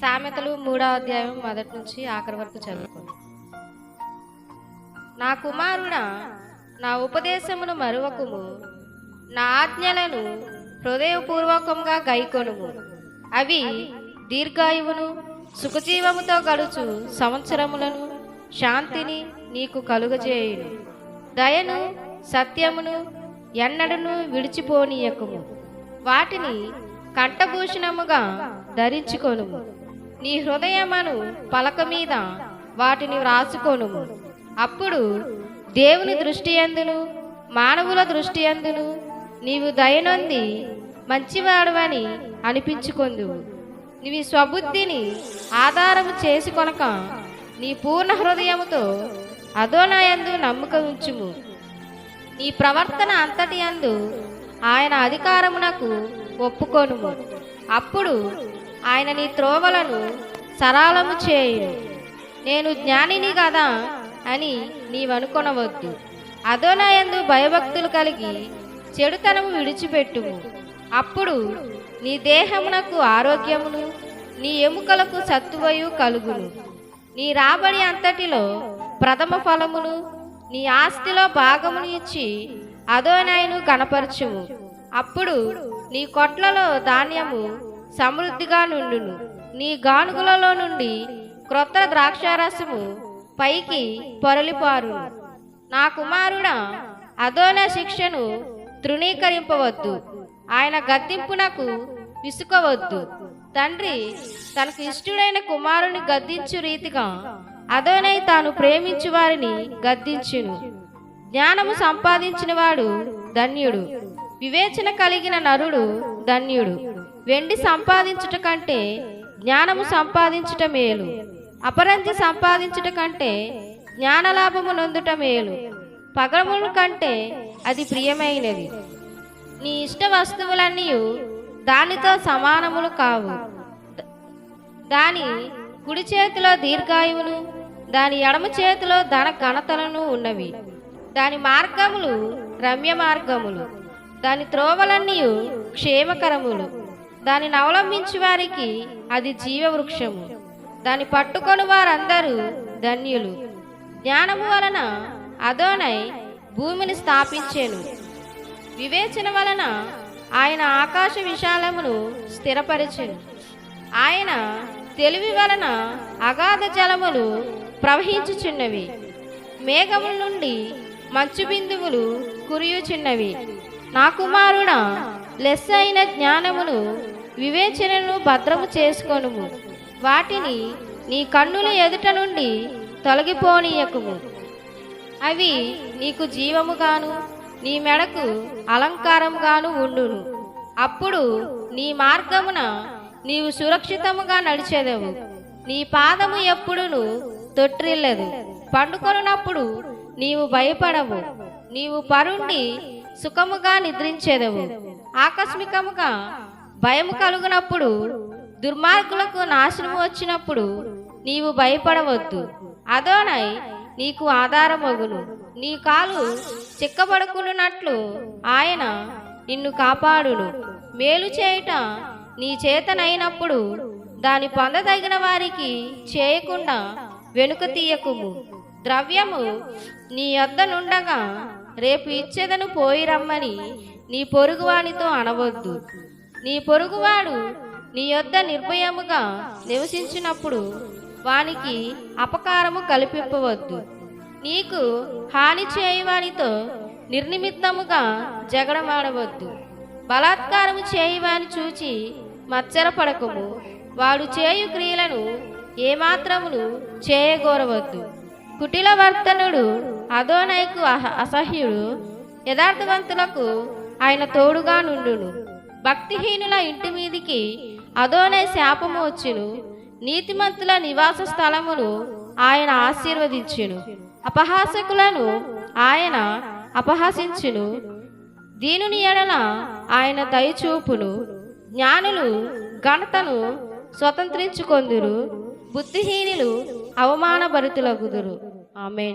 సామెతలు మూడవ అధ్యాయం మొదటి నుంచి ఆఖరి వరకు చదువుకోండి. నా కుమారుడా నా ఉపదేశమును మరువకుము. నా ఆజ్ఞలను హృదయపూర్వకంగా గైకొనుము. అవి దీర్ఘాయువును సుఖజీవముతో గడుచు సంవత్సరములను శాంతిని నీకు కలుగజేయును. దయను సత్యమును ఎన్నడను విడిచిపోనీయకుము. వాటిని కంఠభూషణముగా ధరించుకొనుము. నీ హృదయమను పలక మీద వాటిని వ్రాసుకొనుము. అప్పుడు దేవుని దృష్టి అందును మానవుల దృష్టి అందును నీవు దయనొంది మంచివాడవని అనిపించుకొందువు. నీవి స్వబుద్ధిని ఆధారము చేసుకొనక నీ పూర్ణ హృదయముతో అదోనాయందు నమ్మక ఉంచుము నీ ప్రవర్తన అంతటి అందు ఆయన అధికారమునకు ఒప్పుకొను అప్పుడు ఆయన నీ త్రోవలను సరళము చేయు నేను జ్ఞానిని కదా అని నీవనుకొనవద్దు. అదోనయందు భయభక్తులు కలిగి చెడుతనము విడిచిపెట్టుము. అప్పుడు నీ దేహమునకు ఆరోగ్యమును నీ ఎముకలకు సత్తువయు కలుగును. నీ రాబడి అంతటిలో ప్రథమ ఫలమును నీ ఆస్తిలో భాగమును ఇచ్చి అదోనాయను కనపరచుము. అప్పుడు నీ కొట్లలో ధాన్యము సమృద్ధిగా నుండును. నీ గానుగులలో నుండి క్రొత్త ద్రాక్షారసము పైకి పొరలిపారు నా కుమారుడ అదోన శిక్షను తృణీకరింపవద్దు. ఆయన గద్దింపునకు విసుకోవద్దు. తండ్రి తనకు ఇష్టుడైన కుమారుని గద్దించు రీతిగా అదోనై తాను ప్రేమించు వారిని గద్దించును. జ్ఞానము సంపాదించిన వాడు ధన్యుడు. వివేచన కలిగిన నరుడు ధన్యుడు. వెండి సంపాదించుట కంటే జ్ఞానము సంపాదించుట మేలు. అపరంజి సంపాదించుట కంటే జ్ఞానలాభము నొందుట మేలు. పగముల కంటే అది ప్రియమైనది. నీ ఇష్ట వస్తువులన్నీ దానితో సమానములు కావు. దాని కుడి చేతిలో దీర్ఘాయువును దాని ఎడమ చేతిలో ధన ఘనతలను ఉన్నవి. దాని మార్గములు రమ్య మార్గములు. దాని త్రోవలన్నీ క్షేమకరములు. దానిని అవలంబించి వారికి అది జీవవృక్షము. దాని పట్టుకొని వారందరూ ధన్యులు. జ్ఞానము వలన అదోనై భూమిని స్థాపించెను. వివేచన వలన ఆయన ఆకాశ విశాలమును స్థిరపరిచెను. ఆయన తెలివి వలన అగాధ జలములు ప్రవహించుచున్నవి. మేఘముల నుండి మంచు బిందువులు కురియుచున్నవి. నా కుమారుడ లెస్ అయిన జ్ఞానమును వివేచనను భద్రము చేసుకొనుము. వాటిని నీ కన్నుల ఎదుట నుండి తొలగిపోనీయకుము. అవి నీకు జీవముగాను నీ మెడకు అలంకారముగాను ఉండును. అప్పుడు నీ మార్గమున నీవు సురక్షితముగా నడిచేదవు. నీ పాదము ఎప్పుడును తొట్టిల్లదు. పండుకొనున్నప్పుడు నీవు భయపడవు. నీవు పరుండి సుఖముగా నిద్రించేదవు. ఆకస్మికముగా భయము కలుగునప్పుడు దుర్మార్గులకు నాశనము వచ్చినప్పుడు నీవు భయపడవద్దు. అదోనై నీకు ఆధారమగును. నీ కాలు చిక్కబడుకున్నట్లు ఆయన నిన్ను కాపాడును. మేలు చేయుట నీ చేతనైనప్పుడు దాని పొందదగిన వారికి చేయకుండా వెనుక తీయకుము. ద్రవ్యము నీ యొద్ద నుండగా రేపు ఇచ్చేదను పోయి రమ్మని నీ పొరుగువానితో అనవద్దు. నీ పొరుగువాడు నీ యొద్ద నిర్భయముగా నివసించినప్పుడు వానికి అపకారము కల్పింపవద్దు. నీకు హాని చేయువానితో నిర్నిమిత్తముగా జగడమాడవద్దు. బలాత్కారము చేయువాని చూచి మచ్చరపడకము వాడు చేయు క్రియలను ఏమాత్రమును చేయగోరవద్దు. కుటిల వర్తనుడు అదోనైకు అహ- అసహ్యుడు యథార్థవంతులకు ఆయన తోడుగా నుండును. భక్తిహీనుల ఇంటి మీదికి అదోనే శాపము వచ్చును. నీతిమంతుల నివాస స్థలమును ఆయన ఆశీర్వదించును. అపహాసకులను ఆయన అపహసించును. దీనుని ఎడల ఆయన దయచూపును. జ్ఞానులు ఘనతను స్వతంత్రించుకొందురు. బుద్ధిహీనులు అవమానభరితులగుదురు ఆమె